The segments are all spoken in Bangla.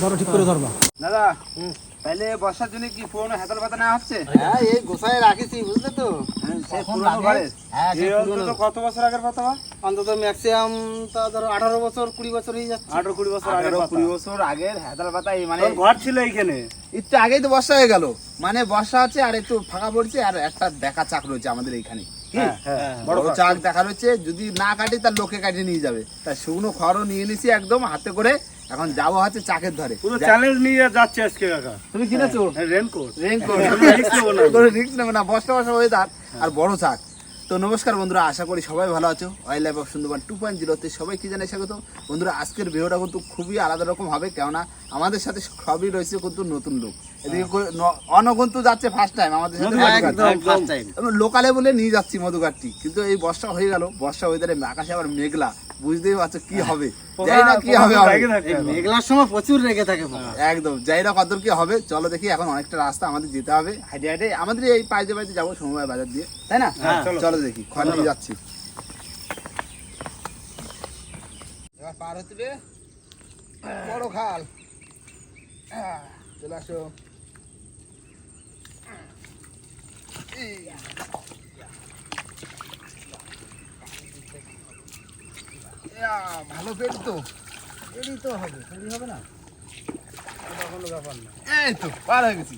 ধরো ঠিক করে ধরবা দাদা তাহলে বর্ষার জন্য কি পুরোনো হেতাল পাতা না হচ্ছে হ্যাঁ এই গোসায় রাখিছি বুঝলে তো? হ্যাঁ পুরোনো। কত বছর আগের পাতা বা? অন্তত ম্যাক্সিমাম তা ধরো আঠারো বছর কুড়ি বছর হয়ে যাচ্ছে আঠারো কুড়ি বছর আগের কুড়ি বছর আগের হেতাল পাতা মানে ঘর ছিল এইখানে একটু আগেই তো বর্ষা হয়ে গেল মানে বর্ষা আছে আর একটু ফাঁকা পড়ছে আর একটা দেখা চাক রয়েছে আমাদের এইখানে? বড় চাক দেখা রয়েছে যদি না কাটি তার লোকে কাটিয়ে নিয়ে যাবে। তার শুকনো খড়ও নিয়ে নিছি একদম হাতে করে। এখন যাব হচ্ছে চাকের ধরে। পুরো চ্যালেঞ্জ নিয়ে যাচ্ছে আজকে কাকা। তুমি কিনেছো? রেনকোট রেনকোট নেব না। কোনো রিস্ক নেবে না বর্ষা বর্ষা ওয়েদার আর বড় চাক। তো নমস্কার বন্ধুরা আশা করি সবাই ভালো আছো। Wild life of Sundarban two point জিরোতে সবাইকে জানাই স্বাগত। বন্ধুরা আজকের ভিডিওটা কিন্তু খুবই আলাদা রকম হবে কেননা আমাদের সাথে সবই রয়েছে কিন্তু নতুন লোক। অনগন্তু যাচ্ছে ফার্স্ট টাইম আমাদের আমরা লোকালে বলে নিয়ে যাচ্ছি মধুঘাটটি কিন্তু এই বর্ষা হয়ে গেল বর্ষা ওয়েদারে আকাশে আবার মেঘলা। বুঝতেই পারছ কি হবে? জানি না কি হবে। মেঘলার সময় প্রচুর রেগে থাকে একদম যাই না কত কি হবে চলো দেখি এখন অনেকটা রাস্তা আমাদের যেতে হবে। হাইটে হাইটে আমাদের এই পাইতে পাইতে যাব সময় বাজার দিয়ে। তাই না? হ্যাঁ, চলো। চলো দেখি খড় নিয়ে যাচ্ছি। এবার পার হতে বড় খাল। চলে আসো এই। ইয়া, ভালো পেট তো। এরই তো হবে এরই হবে না? এই তো পার হয়ে গেছি।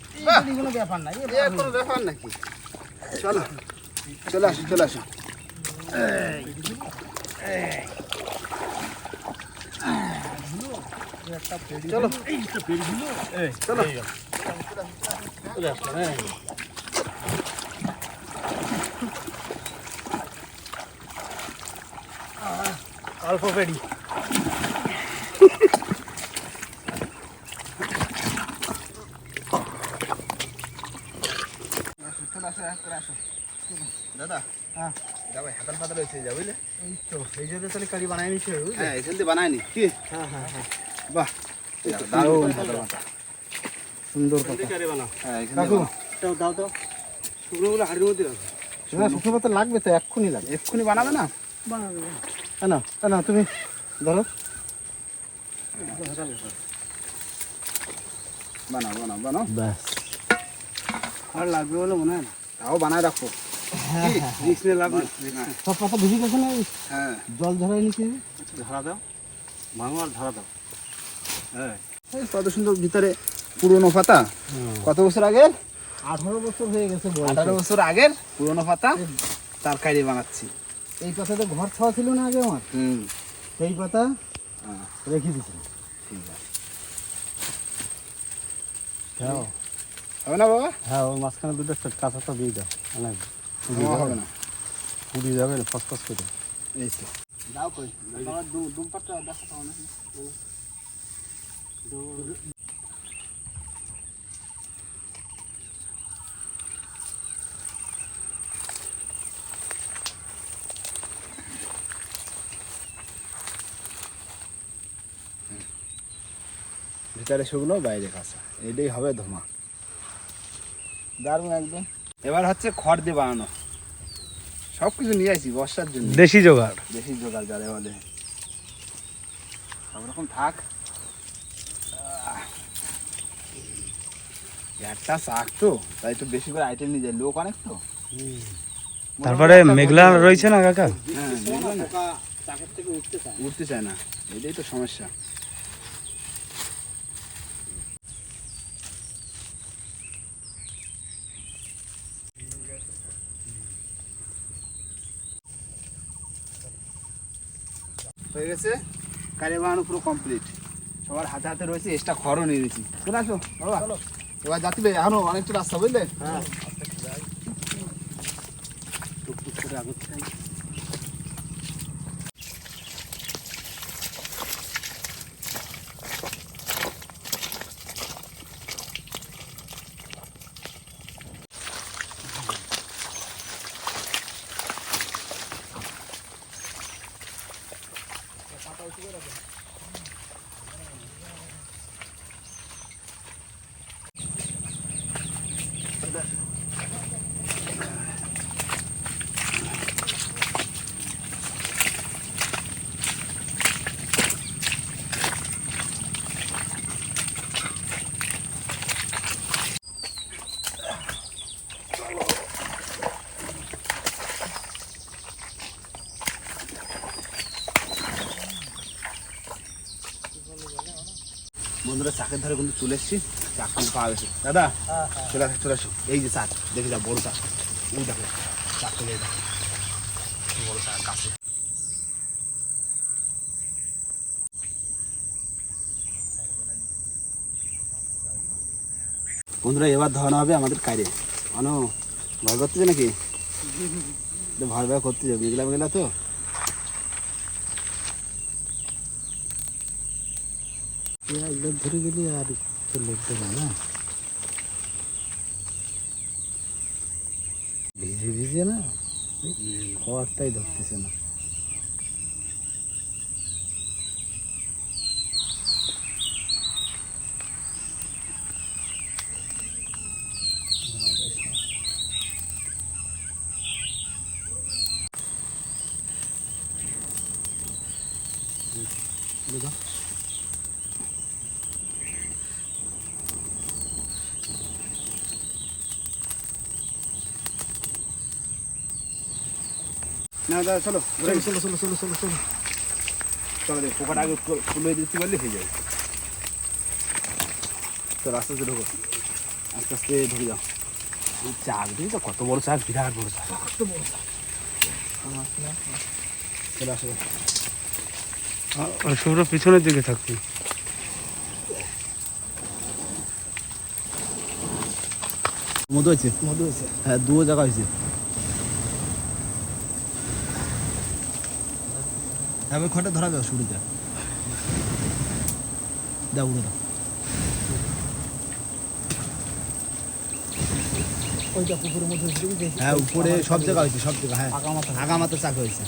কোনো ব্যাপার না এ কোনো ব্যাপার নাকি? চলো চলে আসো চলে আসো। চলো। চলো পেড়ি চলে। আসো এক করে আসো দাদা হ্যাঁ। যাব হাতাল পাতা রয়েছে যা বুঝলে? এই তো এই যে তাহলে কারি বানাই নিচ্ছে হ্যাঁ এখান থেকে বানায়নি কি? হ্যাঁ হ্যাঁ হ্যাঁ। বাহ দারুণ হাতাল পাতা সুন্দর কারি বানাও। হ্যাঁ এখান দাও, দাও, দাও। শুকনোগুলো হাঁড়ির মধ্যে রাখো। শুকনো পাতা লাগবে তো এক্ষুনি লাগবে। এক্ষুনি বানাবে না? হ্যাঁ না না তুমি ধরো। বানাও বানাও বানাও। ব্যাস। আর লাগবে বলে মনে হয় না। তাও বানায় রাখো। হ্যাঁ নিয়ে লাভ সব পাতা ভিজে গেছে না? হ্যাঁ। জল ধারা দাও। ভাঙো আর ধারা দাও। হ্যাঁ। এই কত সুন্দর ভিতরে পুরনো পাতা। কত বছর আগের? আঠারো বছর হয়ে গেছে আঠারো বছর আগের পুরনো পাতা। তরকারি বানাচ্ছি। এই পাতাতে ঘর ছাওয়া ছিল না আগে আমার। হুম। সেই পাতা হ্যাঁ রেখে দিছি ঠিক আছে। হ্যাঁ। হবে না বাবা? হ্যাঁ ওই মাঝখানে দুটো একটা কাঁচাটা দিয়ে দাও। অনেক হবে না পুড়ি যাবে না ফসফস করে। এই তো। দাও কই দুম পাতা দেখা পাও না ভিতরে শুকনো বাইরে কাঁচা। এটাই হবে ধোঁয়া। দারুণ একদম। এবার হচ্ছে খড় দিয়ে বানানো। সব কিছু নিয়ে আসি বর্ষার জন্য। দেশি জোগাড়। বেশি জোগাড় যারে বলে। সব রকম থাক। একটা শাক তো তাই একটু বেশি করে আইটেম নিয়ে যায়। লোক অনেক তো। তারপরে মেঘলা রয়েছে না কাকা? হ্যাঁ মেঘলা না, উঠতে উঠতে চায় না। এটাই তো সমস্যা। হয়ে গেছে। কারে বানানো পুরো কমপ্লিট সবার হাতে হাতে রয়েছে এক্সট্রা খড়ও নিয়ে নিয়েছি। চলে আসো বাবা। এবার যাচ্ছি এখনও অনেকটা রাস্তা বুঝলে? হ্যাঁ। টুকটুক করে আগুচ্ছে বন্ধুরা চাকের ধারে কিন্তু চলে এসেছি। কিন্তু পাওয়া গেছে দাদা, চলে আসো চলে আসো। এই যে দেখে বড় ওই দেখো চলে বড় বন্ধুরা, এবার ধরানো হবে আমাদের কাজে আনো ভয় করতেছে নাকি? ভয় ভয় করতেছে মেঘলা মেঘলা তো। ধরে গেলি আর চলে যাবে না? ভিজে ভিজে না? খাওয়ারটাই ধরতেছে না। কত বড় বিরাট বড় চলে পিছনের দিকে থাকবি মধু হয়েছে মধু হয়েছে হ্যাঁ দুও জায়গা হয়েছে। ওই খড়টা ধরাবে শুরুতে দাও উড়ে দাও। ওইটা পুকুরের মধ্যে হ্যাঁ উপরে সব জায়গা হয়েছে সব জায়গা হ্যাঁ। আগা মাথা। চাক হয়েছে।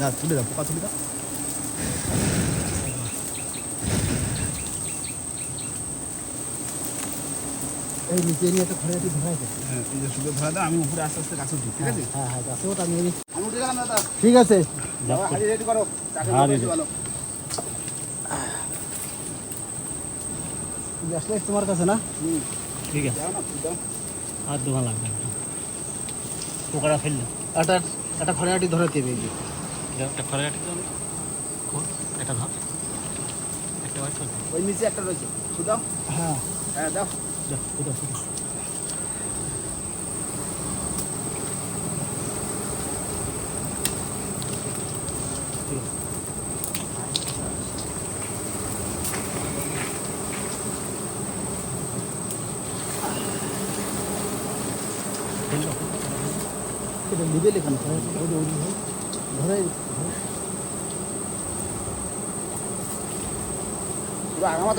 না তুলে দাও পোকা তুলে দাও। এই নিচে নিয়ে একটা ঘরে একটু ধরা হ্যাঁ এই যে শুধু ধরা দাও আমি উপরে আস্তে আস্তে গাছে উঠি ঠিক আছে? হ্যাঁ হ্যাঁ গাছে ওটা আমি ঠিক আছে। তোমার কাছে না? ঠিক আছে। আর দোকান লাগবে পোকারা ফেললে একটা একটা খড়ে আটি ধরে দেবে একটা খড়ে আটি এটা ধর। একটা ওই নিচে একটা রয়েছে। দাও হ্যাঁ। হ্যাঁ দাও দাও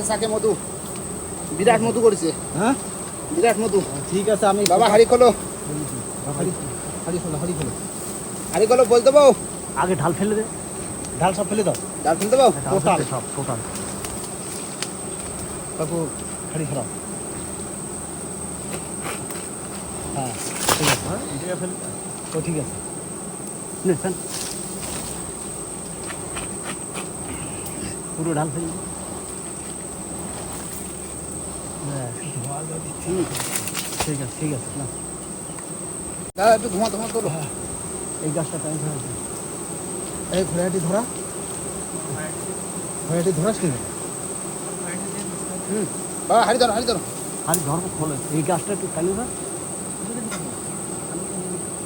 চাকে মধু। বিরাট মধু করেছে। হ্যাঁ? বিরাট মধু। ঠিক আছে আমি বাবা হাড়ি খোলো। হাড়ি হাড়ি খোলো হাড়ি খোলো। হাড়ি খোলো বলতে পাও আগে ঢাল ফেলে দে। ঢাল সব ফেলে দাও। ডাল ফেলতে পাও টোটাল সব টোটাল কাকু হাড়ি খারাপ হ্যাঁ ঠিক আছে। হ্যাঁ ফেলে ও ঠিক আছে নে ফেল পুরো ঢাল ফেলে দে। হ্যাঁ হুম, ঠিক আছে ঠিক আছে না দাদা একটু ধোঁয়া ধোঁয়া তোলো এই গাছটা টাইম ধরে আছে। এই ঘোড়াটি ধরা ঘোড়াটি ধরাস কি হুম বাবা হাড়ি ধরো হাড়ি ধরো আর ধর্ম খোলে এই গাছটা একটু চালু না নে, নে, নে। হ্যাঁ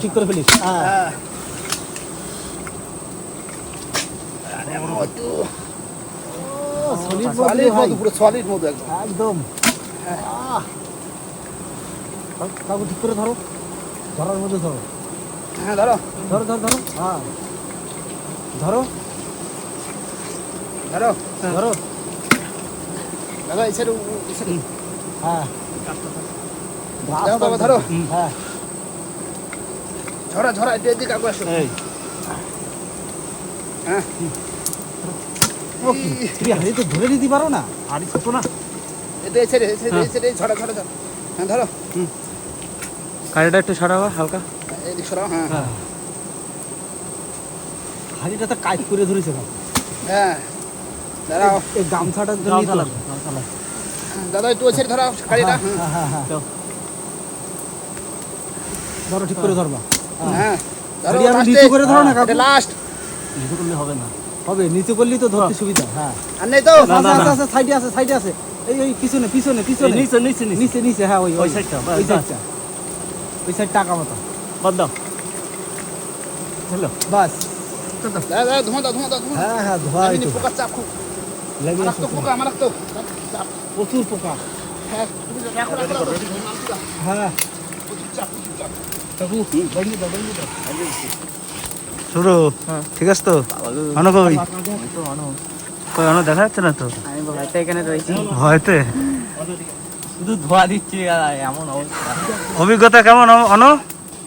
ঠিক করে হ্যাঁ। ধরো। ধরার মধ্যে ধরো। হ্যাঁ ধরো। ধরো ধরো ধরো। হ্যাঁ। ধরো। ধরো। দাদা এসে হ্যাঁ। ধরো। হ্যাঁ। ঝরা ঝরা এদিকে এদিকে আগে আসো। এই, হ্যাঁ। হাড়ি তো ধরে নিতে পারো না? হাড়ি ছোট না। এটা ছড়া ছড়া ছড়া হ্যাঁ ধরো। কাড়িটা একটু হালকা। এদিক সরাও হ্যাঁ। হাড়িটা তো কাজ করে ধরেছে না হ্যাঁ। দাঁড়াও। এই গামছাটা। দাদা একটু এসে ধরাও গাড়িটা। হ্যাঁ, হ্যাঁ, হ্যাঁ। ধরো ঠিক করে ধরবা। হ্যাঁ। ধরো হাড়ি আরও লাস্টে। নিচু করে ধরো না কাকু। লাস্ট নিচু করলে হবে না। হবে নিচে করলেই তো ধরতে সুবিধা। হ্যাঁ। আর নেই তো। না, না, আছে না। আছে সাইডে আছে সাইডে আছে। এই ওই পিছনে পিছনে পিছনে। নিচে নিচে নিচে। নিচে নিচে হ্যাঁ ওই ওই। সাইডটা, ওই সাইডটা ওই সাইড টাকা মতো। বাদ দাও। হ্যালো। বাস। ধোঁয়া দাও ধোঁয়া দাও হ্যাঁ হ্যাঁ ধোয়া এই চাপ খুব। লেগে। পোকা আমার তো প্রচুর পোকা। হ্যাঁ হ্যাঁ। প্রচুর চাপ প্রচুর চাপ। শুরু। ঠিক আছে তো? অন কই? কই অন দেখা যাচ্ছে না তো? আমি ভয়তে এখানে রয়েছি। ভয়তে? শুধু ধোয়া দিচ্ছি এমন অবস্থা। অভিজ্ঞতা কেমন? অন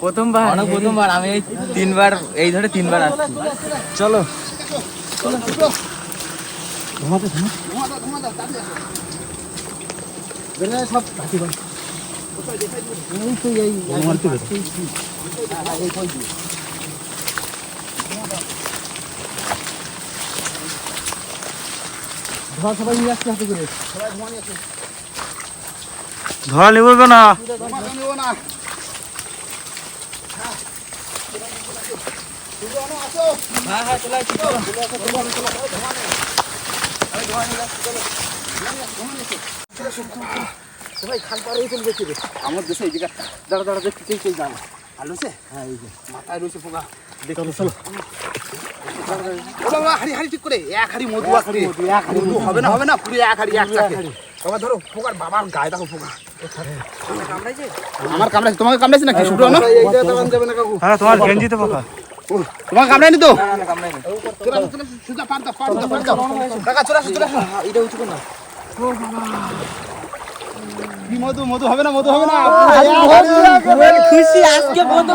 প্রথমবার। অনেক প্রথমবার আমি এই তিনবার এই ধরে তিনবার আসছি। চলো। বেরে সব ধোয়া সবাই নিয়ে আসতে হাতে করে ধোঁয়া নিয়ে আসো। ধোয়া নিবো না ধোঁয়া না হ্যাঁ। শুধু আসো। হ্যাঁ হ্যাঁ চলে আসছি খাল পার হয়ে চলে গেছে আমার দেশে এইদিকে দাঁড়া দাঁড়া দেখতে চাই চাই জানো আর রয়েছে হ্যাঁ এই যে। মাথায় রয়েছে পোকা। চলো চলো। ও বাবা হাড়ি হাড়ি ঠিক করে। এক হাড়ি মধু হবে না হবে না। পুরো এক হাড়ি এক চাকে। বাবা ধরো পোকার বাবার গায়ে দেখো পোকা। আমার কামড়াইছে? তোমাকে কামড়াইছে নাকি? শুটো না তো না কাকু। হ্যাঁ তোমার গেঞ্জিতে পোকা। ও, তোমাকে কামড়ায়নি তো? চলে আসো, চলে আসো, সোজা পার দাও পার দাও পার দাও। কাকা চলে আসো চলে আসো। এটা উঁচু কর না। কি মধু মধু হবে না মধু হবে না খুশি আজকে মধু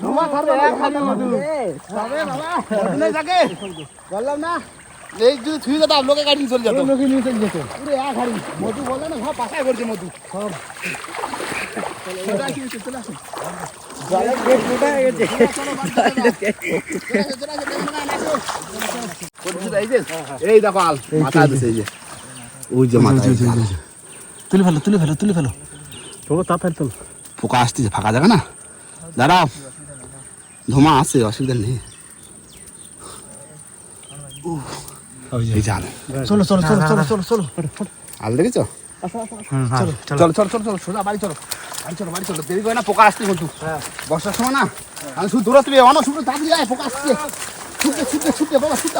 ধোঁয়া ছাড়বে মধু বললাম না এই যদি থুই যেতাম লোকে গাড়ি চলে যেত লোকে নিয়ে চলে যেত পুরো এক হাড়ি মধু বলে না ঘর পাশায় করছে মধু সব হয়ে এই দেখো আল মাথায় দিছে এই যে ওই যে মাথায় তুলে ফেলো তুলে ফেলো তুলে ফেলো। তবু তাড়াতাড়ি তোলো। পোকা আসতেছে ফাঁকা জায়গা না? দাঁড়াও। ধোমা আছে অসুবিধা নেই। এই চলো চলো চলো চলো চলো চলো। আল দেখেছ? চলো চলো চলো। চলো চলো সোজা বাড়ি চলো। বাড়ি চলো বাড়ি চলো। দেরি করে না পোকা আসছে কিন্তু। বর্ষার সময় না? আমি শুধু দৌড়াতে হবে অনেক শুধু তাড়াতাড়ি আয় পোকা আসছে। ছুটতে ছুটতে ছুটতে বাবা ছুট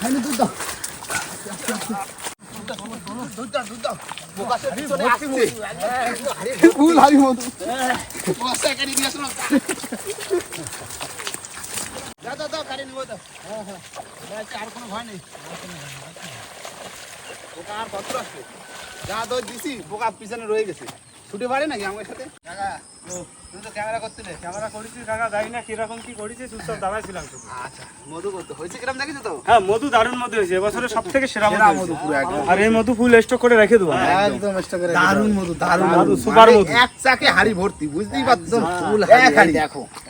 খাইনি দুধ দাও ফুল হারি হ্যাঁ আর কোনো ভয় নেই বোকা আর কত আসছে যা দই দিছি, বোকা পিছনে রয়ে গেছে। ছুটে পারে নাকি আমার সাথে? কাকা তুমি তো ক্যামেরা করছিলে ক্যামেরা করেছি কাকা জানি না কীরকম কি করেছে চুপচাপ দাঁড়াইছিলাম শুধু। আচ্ছা মধু করতে। হয়েছে কিরম দেখেছ তো? হ্যাঁ মধু দারুণ মধু হয়েছে। এবছরে সব থেকে সেরা মধু পুরো একদম। আর এই মধু ফুল স্টক করে রেখে দেবো একদম এক্সট্রা করে দারুণ মধু দারুণ মধু সুপার মানে মধু। এক চাকে হাড়ি ভর্তি বুঝতেই পারছ? ফুল হাড়ি,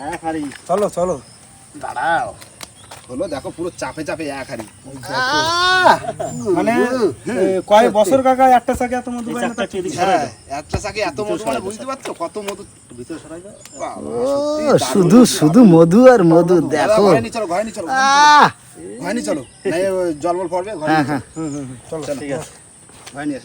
এক হাড়ি। চলো চলো। দাঁড়াও। হলো দেখো পুরো চাপে চাপে এক মানে কয় বছর কাকা একটা চাকে এত মধু হ্যাঁ একটা চাকে এত মধু মানে বুঝতে পারছ? কত মধু ভিতরে সরাই শুধু শুধু মধু আর মধু দেখো। ঘরে নিয়ে চলো ঘরে নিয়ে চলো আহ! ঘরে নিয়ে চলো। নাই জল বল পড়বে ঘরে হ্যাঁ হ্যাঁ। চলো। ঠিক আছে। ঘরে নিয়ে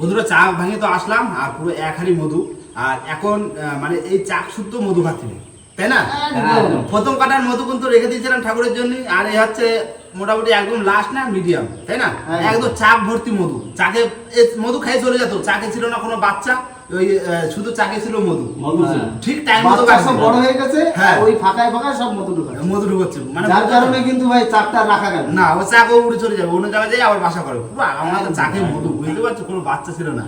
ঘরে চা ভাঙে তো আসলাম আর পুরো এক হাড়ি মধু। আর এখন মানে এই চাক শুদ্ধ মধু খাচ্ছিল তাই না? প্রথম কাটার মধু কিন্তু রেখে দিয়েছিলাম ঠাকুরের জন্য আর এই হচ্ছে মোটামুটি একদম লাস্ট না মিডিয়াম তাই না? একদম চাক ভর্তি মধু। চাকে মধু খাই চলে যেত চাকে ছিল না কোনো বাচ্চা ওই শুধু চাকে ছিল মধু। মধু ঠিক টাইম মতো সব বড় হয়ে গেছে হ্যাঁ। ওই ফাঁকায় ফাঁকায় সব মধু ঢুকায় মধু ঢুকছে মানে যার কারণে কিন্তু ভাই চাপটা রাখা গেল না। ও চাকে উড়ে চলে যাবে অন্য জায়গায় যাই আবার বাসা করে। পুরো আমার চাকে মধু বুঝতে পারছ? কোনো বাচ্চা ছিল না।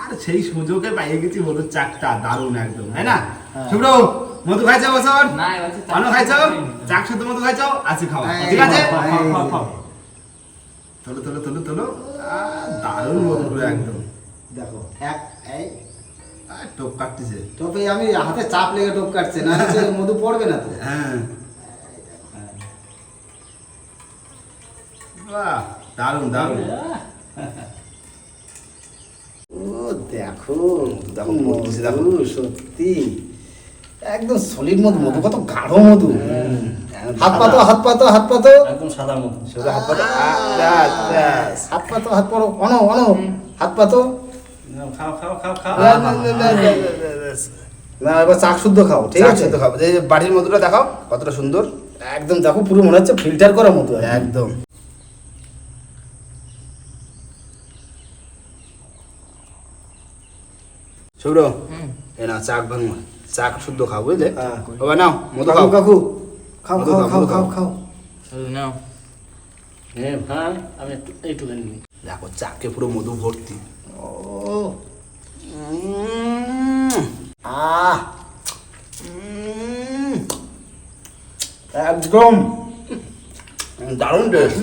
আর সেই সুযোগে পাইয়ে গেছি মধুর চাকটা দারুণ একদম তাই না? শুভ্র মধু খাইছো বছর? পানো খাইছো? চাক শুদ্ধ মধু খাইছো? আছে খাও। ঠিক আছে? তোলো তোলো তোলো তোলো। দারুণ মধু পুরো একদম। দেখো এক এই টোপ কাটতেছে। তবে আমি হাতে চাপ লেগে টোপ কাটছে না মধু পড়বে না তো। হ্যাঁ। বাহ দারুণ দারুণ। ও দেখো দেখো, পড়তেছে, দেখো। মধু, সত্যি। একদম সলিড মধু মধু কত গাঢ় মধু। হাত পাতো হাত পাতো হাত পাতো। একদম সাদা মতো শুধু হাত পাতো। ব্যাস, ব্যাস। হাত পাতো হাত পাতো অনো অনো। হাত পাতো। খাও। না এবার চাক শুদ্ধ খাও ঠিক আছে? শুদ্ধ খাব এই যে বাটির মধুটা দেখাও কতটা সুন্দর। একদম দেখো পুরো মনে হচ্ছে ফিল্টার করা মতো একদম। সৌর এ না চাক ভাঙো চাক শুদ্ধ খাও বুঝলে? হ্যাঁ। বাবা নাও মধু খাও। কাকু খাও খাও খাও, খাও খাও শুধু নাও। হ্যাঁ ভাই আমি এইটুখানি নিই দেখো চাকে পুরো মধু ভর্তি। ও। আহ। একদম। দারুণ টেস্ট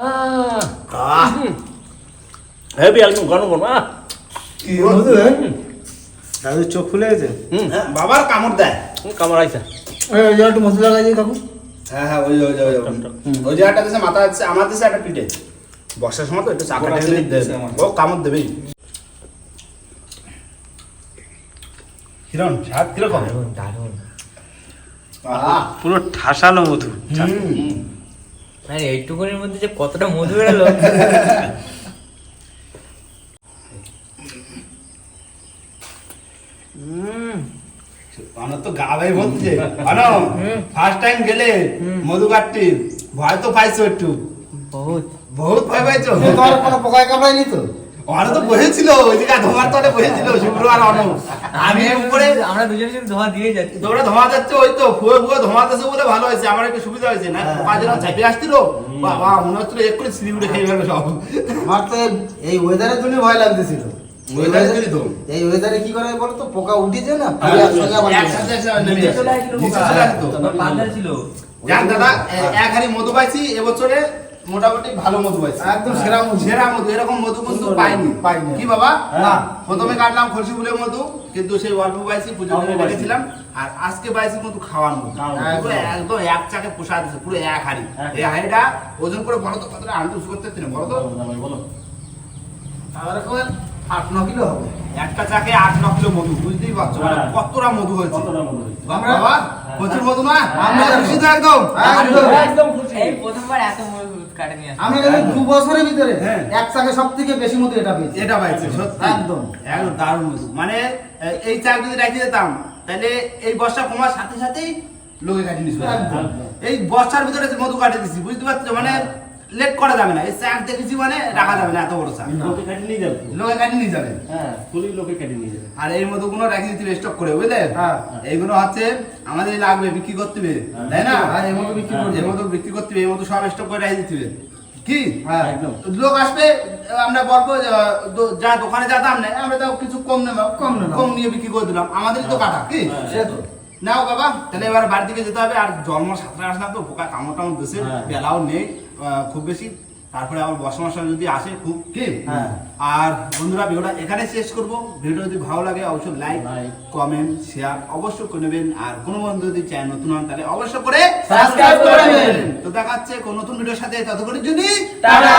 আহ। হেভি একদম গরম আহ। কি মধু হ্যাঁ? দাদু চোখ খুলে গেছে? হুম। হ্যাঁ, বাবার কামড় দেয়। কামড় আইসা যে একটু মধু লাগাই দিই কাকু হ্যাঁ হ্যাঁ ওই যে, ওই যে, ওই যে। ওই জায়গাটা দেশে মাথা আছে আমার দেশে একটা পিঠে। বর্ষার সময় তো একটু চাকা। ও কামড় দেবেই। স্বাদ কীরকম? দারুণ পুরো ঠাসালো মধু। হুম। এইটুকুনির মধ্যে যে কতটা মধু বেরোলো হুম আমার তো গা ভাই বলছে আনো ফার্স্ট টাইম গেলে মধু কাটতে ভয় তো পাইছো একটু। বহুত। বহুত ভয় পাইছো। তোমার কোনো পোকায় কামড়ায়নি তো? ওরা তো বসেছিল ওইদিকে ধোয়ার তলে বসেছিল শুক্র আর অন আমি উপরে আমরা দুজনে শুধু ধোয়া দিয়ে যাচ্ছি। তোমরা ধোয়া যাচ্ছে ওই তো ফুয়ে ফুয়ে ধোয়া যাচ্ছে বলে ভালো হয়েছে আমার একটু সুবিধা হয়েছে। না যেন চাপে আসছিল বাবা মনে হচ্ছিল এক করে সিঁড়ি উঠে খেয়ে ফেলবে সব। আমার তো এই ওয়েদারের জন্য ভয় লাগতেছিল। Weather এর জন্যই তো। এই ওয়েদারে কি করে বলো তো পোকা উঠেছে না? একসঙ্গে আবার নেমে একসাথে আসে। একসাথে নেমে নিচে আসে। চলে আসছিল নিচে পোকা। চলে আসতো। তারপর পাতলা ছিল। দাদা এক হাড়ি মধু পাইছি এবছরে মোটামুটি ভালো মধু পাইছি। একদম সেরা মধু। সেরা মধু এরকম মধু কিন্তু পাইনি। পাইনি। কি বাবা? প্রথমে কাটলাম খলসি ফুলের মধু কিন্তু সেই অল্প পাইছি পুজো করে রেখেছিলাম। আর আজকে পাইছি মধু খাওয়ার মধু। একদম এক চাকে পোষা দিচ্ছে পুরো এক হাড়ি। এই হাড়িটা ওজন করে বলো তো কতটা আনতে করতে বলো তো। বলো আট ন কিলো হবে। একটা চাকে আট ন কিলো মধু বুঝতেই পারছ? মানে হ্যাঁ। কতটা মধু হয়েছে? বাবা, প্রচুর মধু না? আমরা খুশি তো একদম? এই প্রথমবার এত মধু কাটে নিয়ে আসলাম আমি দু বছরের ভিতরে হ্যাঁ। এক চাকে সব থেকে বেশি মধু এটা পেয়েছি। এটা পাইছে সত্যি। একদম। একদম দারুণ মধু। মানে এই চাক যদি রেখে দিতাম তাহলে এই বর্ষা কমার সাথে সাথেই লোকে কাটিয়ে এই বর্ষার ভিতরে মধু কাটিয়ে দিছি বুঝতে পারছ? মানে লেট করা যাবে না। এই চাক দেখেছি মানে রাখা যাবে না এত বড় চাক লোকে কেটে নিয়ে যাবে লোকে কাটিয়ে নিয়ে যাবে। হ্যাঁ তুলি লোকে কেটে নিয়ে যাবে। আর এই মধুগুলো রেখে দিতে স্টক করে বুঝলে? হ্যাঁ। এইগুলো হচ্ছে আমাদের লাগবে বিক্রি করতে হবে তাই না? হ্যাঁ, এই মধু বিক্রি করতে এই হবে। মধু বিক্রি করতে হবে এই মধু সব স্টক করে রেখে দিতে হবে। কি? হ্যাঁ একদম। লোক আসবে আমরা বলব যে, দোকানে যা দাম নেয় আমরা তাও কিছু কম নেব কম নেব। কম নিয়ে বিক্রি করে দিলাম। আমাদেরই তো কাটা কি? হ্যাঁ। সে তো। নাও বাবা তাহলে এবার বাড়ির দিকে যেতে হবে আর জন্ম সাঁতরে আসলাম তো পোকা কামড় টামড় দেশে হ্যাঁ। বেলাও নেই। খুব বেশি। তারপরে আবার বর্ষা মশা যদি আসে খুব কি? হ্যাঁ। আর বন্ধুরা ভিডিওটা এখানে শেষ করব। ভিডিও যদি ভালো লাগে অবশ্যই লাইক. কমেন্ট শেয়ার অবশ্যই করে নেবেন। আর কোনো বন্ধু যদি চায় নতুন হন তাহলে অবশ্যই করে সাবস্ক্রাইব করে নেবেন। তো দেখা হচ্ছে কোন নতুন ভিডিওর সাথে। ততক্ষণের জন্য টাটা